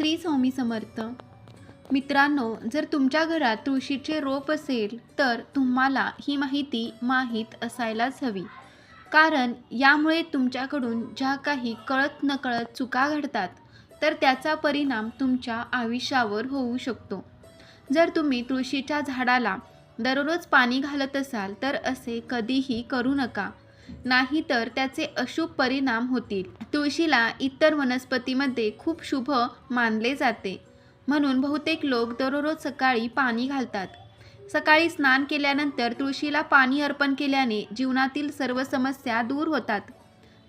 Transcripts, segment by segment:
श्री स्वामी समर्थ. मित्रांनो जर तुमच्या घरात तुळशीचे रोप असेल तर तुम्हाला ही माहिती माहीत असायलाच हवी. कारण यामुळे तुमच्याकडून ज्या काही कळत नकळत चुका घडतात तर त्याचा परिणाम तुमच्या आयुष्यावर होऊ शकतो. जर तुम्ही तुळशीच्या झाडाला दररोज पाणी घालत असाल तर असे कधीही करू नका. नाहीतर त्याचे अशुभ परिणाम होतील. तुळशीला इतर वनस्पतीमध्ये खूप शुभ मानले जाते. म्हणून बहुतेक लोक दररोज सकाळी पाणी घालतात. सकाळी स्नान केल्यानंतर तुळशीला पाणी अर्पण केल्याने जीवनातील सर्व समस्या दूर होतात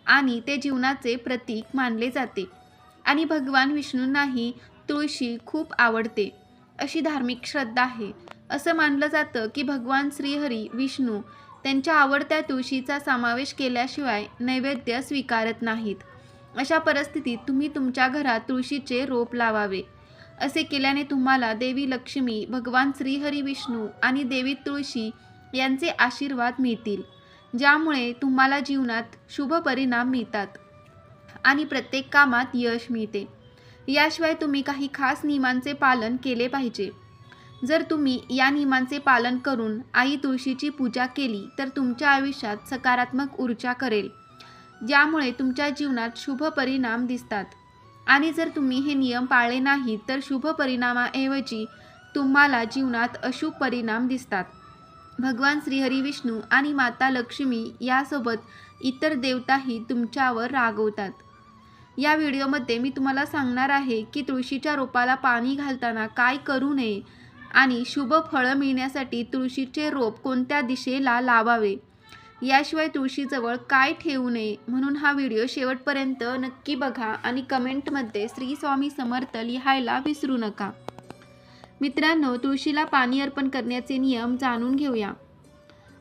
आणि ते जीवनाचे प्रतीक मानले जाते. आणि भगवान विष्णूंनाही तुळशी खूप आवडते. अशी धार्मिक श्रद्धा आहे. असं मानलं जातं की भगवान श्रीहरी विष्णू त्यांच्या आवडत्या तुळशीचा समावेश केल्याशिवाय नैवेद्य स्वीकारत नाहीत. अशा परिस्थितीत तुम्ही तुमच्या घरात तुळशीचे रोप लावावे. असे केल्याने तुम्हाला देवी लक्ष्मी भगवान श्रीहरी विष्णू आणि देवी तुळशी यांचे आशीर्वाद मिळतील ज्यामुळे तुम्हाला जीवनात शुभ परिणाम मिळतात आणि प्रत्येक कामात यश मिळते. याशिवाय तुम्ही काही खास नियमांचे पालन केले पाहिजे. जर तुम्ही या नियमांचे पालन करून आई तुळशीची पूजा केली तर तुमच्या आयुष्यात सकारात्मक ऊर्जा करेल ज्यामुळे तुमच्या जीवनात शुभ परिणाम दिसतात. आणि जर तुम्ही हे नियम पाळले नाही तर शुभ परिणामाऐवजी तुम्हाला जीवनात अशुभ परिणाम दिसतात. भगवान श्रीहरी विष्णू आणि माता लक्ष्मी यासोबत इतर देवताही तुमच्यावर रागवतात. या व्हिडिओमध्ये मी तुम्हाला सांगणार आहे की तुळशीच्या रोपाला पाणी घालताना काय करू नये आणि शुभ फळं मिळण्यासाठी तुळशीचे रोप कोणत्या दिशेला लावावे? याशिवाय तुळशीजवळ काय ठेवू नये? म्हणून हा व्हिडिओ शेवटपर्यंत नक्की बघा आणि कमेंटमध्ये श्री स्वामी समर्थ लिहायला विसरू नका. मित्रांनो तुळशीला पाणी अर्पण करण्याचे नियम जाणून घेऊया.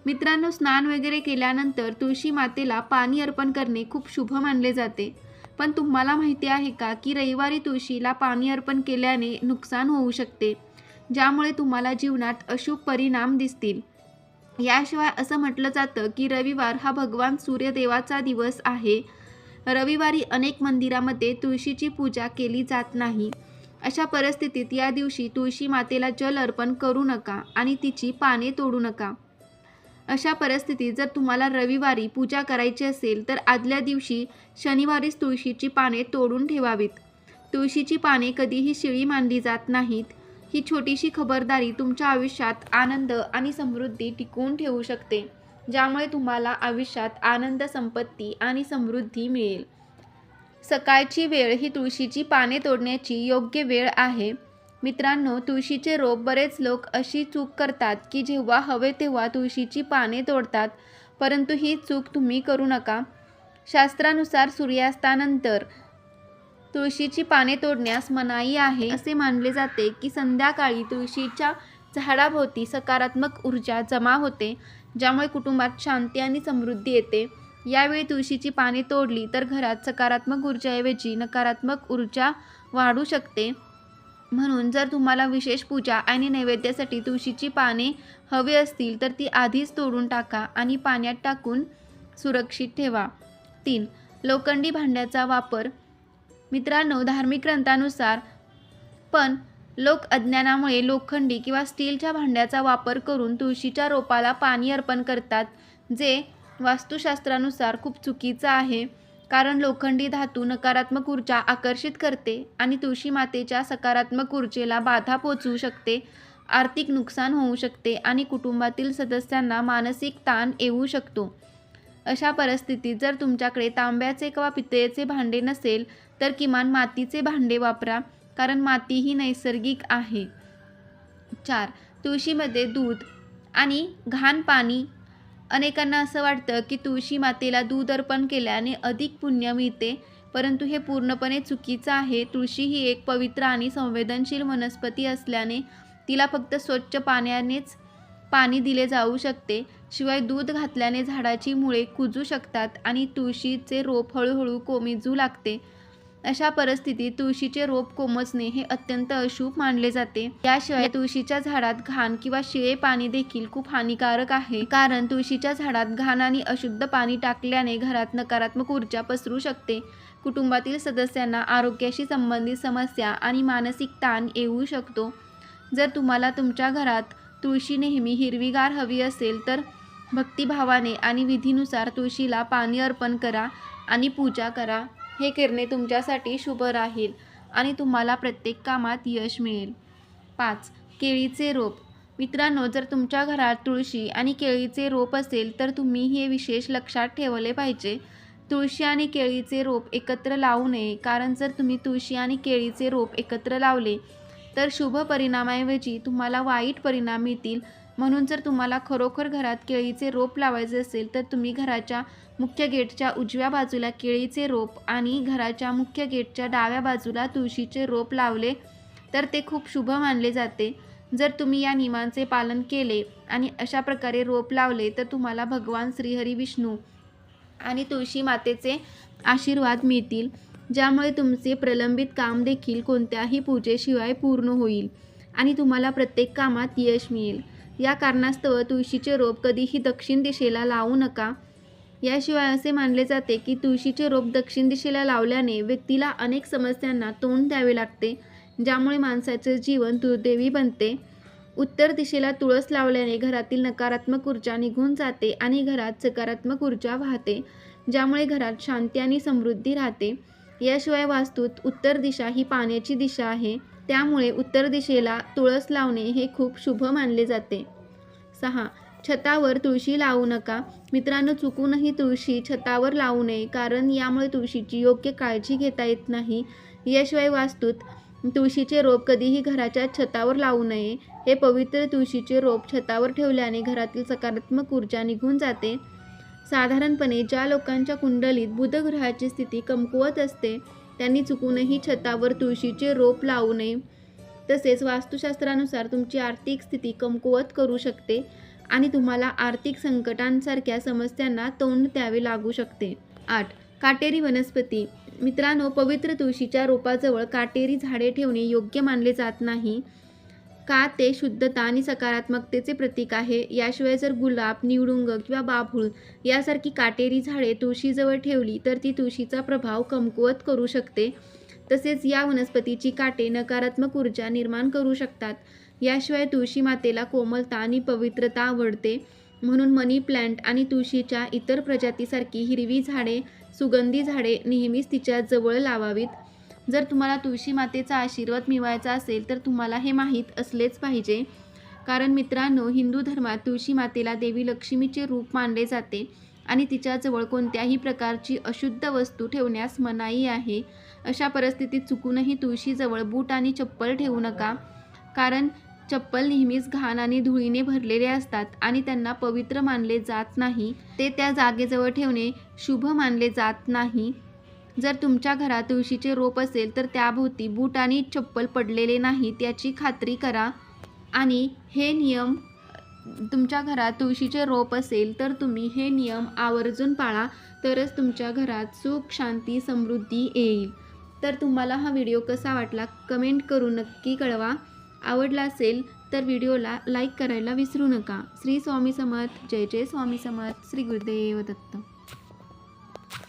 मित्रांनो स्नान वगैरे केल्यानंतर तुळशी मातेला पाणी अर्पण करणे खूप शुभ मानले जाते. पण तुम्हाला माहिती आहे का की रविवारी तुळशीला पाणी अर्पण केल्याने नुकसान होऊ शकते? ज्यामुळे तुम्हाला जीवनात अशुभ परिणाम दिसतील. याशिवाय असं म्हटलं जातं की रविवार हा भगवान सूर्यदेवाचा दिवस आहे. रविवारी अनेक मंदिरामध्ये तुळशीची पूजा केली जात नाही. अशा परिस्थितीत या दिवशी तुळशी मातेला जल अर्पण करू नका आणि तिची पाने तोडू नका. अशा परिस्थितीत जर तुम्हाला रविवारी पूजा करायची असेल तर आदल्या दिवशी शनिवारीच तुळशीची पाने तोडून ठेवावीत. तुळशीची पाने कधीही शिळी मानली जात नाहीत. ही छोटीशी खबरदारी तुमच्या आयुष्यात आनंद आणि समृद्धी टिकवून ठेवू शकते ज्यामुळे तुम्हाला आयुष्यात आनंद संपत्ती आणि समृद्धी मिळेल. सकाळची वेळ ही तुळशीची पाने तोडण्याची योग्य वेळ आहे. मित्रांनो तुळशीचे रोप बरेच लोक अशी चूक करतात की जेव्हा हवे तेव्हा तुळशीची पाने तोडतात परंतु ही चूक तुम्ही करू नका. शास्त्रानुसार सूर्यास्तानंतर तुळशीची पाने तोडण्यास मनाई आहे. असे मानले जाते की संध्याकाळी तुळशीच्या झाडाभोवती सकारात्मक ऊर्जा जमा होते ज्यामुळे कुटुंबात शांती आणि समृद्धी येते. यावेळी तुळशीची पाने तोडली तर घरात सकारात्मक ऊर्जाऐवजी नकारात्मक ऊर्जा वाढू शकते. म्हणून जर तुम्हाला विशेष पूजा आणि नैवेद्यासाठी तुळशीची पाने हवी असतील तर ती आधीच तोडून टाका आणि पाण्यात टाकून सुरक्षित ठेवा. तीन लोखंडी भांड्याचा वापर. मित्रांनो धार्मिक ग्रंथानुसार पण लोक अज्ञानामुळे लोखंडी किंवा स्टीलच्या भांड्याचा वापर करून तुळशीच्या रोपाला पाणी अर्पण करतात जे वास्तुशास्त्रानुसार खूप चुकीचं आहे कारण लोखंडी धातू नकारात्मक ऊर्जा आकर्षित करते आणि तुळशी मातेच्या सकारात्मक ऊर्जेला बाधा पोचवू शकते आर्थिक नुकसान होऊ शकते आणि कुटुंबातील सदस्यांना मानसिक ताण येऊ शकतो. अशा परिस्थितीत जर तुमच्याकडे तांब्याचे किंवा पितळेचे भांडे नसेल तर किमान मातीचे भांडे वापरा कारण माती ही नैसर्गिक आहे. चार तुळशीमध्ये दूध आणि घाण पाणी. अनेकांना असं वाटतं की तुळशी मातेला दूध अर्पण केल्याने अधिक पुण्य मिळते परंतु हे पूर्णपणे चुकीचं आहे. तुळशी ही एक पवित्र आणि संवेदनशील वनस्पती असल्याने तिला फक्त स्वच्छ पाण्यानेच पाणी दिले जाऊ शकते. शिवाय दूध घातल्याने झाडाची मुळे कुजू शकतात आणि तुळशीचे रोप हळूहळू कोमेजू लागते. अशा परिस्थितीत तुळशीचे रोप कोमजणे हे अत्यंत अशुभ मानले जाते. याशिवाय तुळशीच्या झाडात घाण किंवा शिळे पाणी देखील खूप हानिकारक आहे. कारण तुळशीच्या झाडात घाण आणि अशुद्ध पाणी टाकल्याने घरात नकारात्मक ऊर्जा पसरू शकते. कुटुंबातील सदस्यांना आरोग्याशी संबंधित समस्या आणि मानसिक ताण येऊ शकतो. जर तुम्हाला तुमच्या घरात तुळशी नेहमी हिरवीगार हवी असेल तर भक्तिभावाने आणि विधीनुसार तुळशीला पाणी अर्पण करा आणि पूजा करा. हे करणे तुमच्यासाठी शुभ राहील आणि तुम्हाला प्रत्येक कामात यश मिळेल. पाच केळीचे रोप. मित्रांनो जर तुमच्या घरात तुळशी आणि केळीचे रोप असेल तर तुम्ही हे विशेष लक्षात ठेवले पाहिजे. तुळशी आणि केळीचे रोप एकत्र लावू नये कारण जर तुम्ही तुळशी आणि केळीचे रोप एकत्र लावले तर शुभ परिणामाऐवजी तुम्हाला वाईट परिणाम मिळतील म्हणून जर तुम्हाला खरोखर घरात केळीचे रोप लावायचे असेल तर तुम्ही घराच्या मुख्य गेटच्या उजव्या बाजूला केळीचे रोप आणि घराच्या मुख्य गेटच्या डाव्या बाजूला तुळशीचे रोप लावले तर ते खूप शुभ मानले जाते. जर तुम्ही या नियमांचे पालन केले आणि अशा प्रकारे रोप लावले तर तुम्हाला भगवान श्रीहरी विष्णू आणि तुळशी मातेचे आशीर्वाद मिळतील. ज्यामुळे तुमचे प्रलंबित काम देखील कोणत्याही पूजेशिवाय पूर्ण होईल आणि तुम्हाला प्रत्येक कामात यश मिळेल. या कारणास्तव तुळशीचे रोप कधीही दक्षिण दिशेला लावू नका. याशिवाय असे मानले जाते की तुळशीचे रोप दक्षिण दिशेला लावल्याने व्यक्तीला अनेक समस्यांना तोंड द्यावे लागते ज्यामुळे माणसाचे जीवन दुर्दैवी बनते. उत्तर दिशेला तुळस लावल्याने घरातील नकारात्मक ऊर्जा निघून जाते आणि घरात सकारात्मक ऊर्जा वाहते ज्यामुळे घरात शांती आणि समृद्धी राहते. याशिवाय वास्तूत उत्तर दिशा ही पाण्याची दिशा आहे. त्यामुळे उत्तर दिशेला तुळस लावणे हे खूप शुभ मानले जाते. सहा. छतावर तुळशी लावू नका. मित्रांनो चुकूनही तुळशी छतावर लावू नये कारण यामुळे तुळशीची योग्य काळजी घेता येत नाही. याशिवाय वास्तूत तुळशीचे रोप कधीही घराच्या छतावर लावू नये. हे पवित्र तुळशीचे रोप छतावर ठेवल्याने घरातील सकारात्मक ऊर्जा निघून जाते. साधारणपणे ज्या लोकांच्या कुंडलीत बुधग्रहाची स्थिती कमकुवत असते त्यांनी चुकूनही छतावर तुळशीचे रोप लावू नये. तसेच वास्तुशास्त्रानुसार तुमची आर्थिक स्थिती कमकुवत करू शकते आणि तुम्हाला आर्थिक संकटांसारख्या समस्यांना तोंड द्यावे लागू शकते. आठ काटेरी वनस्पती. मित्रांनो पवित्र तुळशीच्या रोपाजवळ काटेरी झाडे ठेवणे योग्य मानले जात नाही. का ते शुद्धता आणि सकारात्मकतेचे प्रतीक आहे? याशिवाय जर गुलाब निवडुंग किंवा बाभूळ यासारखी काटेरी झाडे तुळशीजवळ ठेवली तर ती तुळशीचा प्रभाव कमकुवत करू शकते. तसेच या वनस्पतीची काटे नकारात्मक ऊर्जा निर्माण करू शकतात. याशिवाय तुळशी मातेला कोमलता आणि पवित्रता आवडते. म्हणून मनी प्लांट आणि तुळशीच्या इतर प्रजातीसारखी हिरवी झाडे सुगंधी झाडे नेहमीच तिच्या जवळ लावावीत. जर तुम्हाला तुळशी मातेचा आशीर्वाद मिळवायचा असेल तर तुम्हाला हे माहीत असलेच पाहिजे. कारण मित्रांनो हिंदू धर्मात तुळशी मातेला देवी लक्ष्मीचे रूप मानले जाते आणि तिच्याजवळ कोणत्याही प्रकारची अशुद्ध वस्तू ठेवण्यास मनाई आहे. अशा परिस्थितीत चुकूनही तुळशीजवळ बूट आणि चप्पल ठेवू नका. कारण चप्पल नेहमीच घाण आणि धुळीने भरलेले असतात आणि त्यांना पवित्र मानले जात नाही. ते त्या जागेजवळ ठेवणे शुभ मानले जात नाही. जर तुमच्या घरात तुळशीचे रोप असेल तर त्याभोवती बूट आणि चप्पल पडलेले नाहीत याची खात्री करा. आणि हे नियम तुमच्या घरात तुळशीचे रोप असेल तर तुम्ही हे नियम आवर्जून पाळा तरच तुमच्या घरात सुख शांती समृद्धी येईल. तर तुम्हाला हा व्हिडिओ कसा वाटला कमेंट करून नक्की कळवा. आवडला असेल तर व्हिडिओला लाईक करायला विसरू नका. श्री स्वामी समर्थ. जय जय स्वामी समर्थ. श्री गुरुदेव दत्त.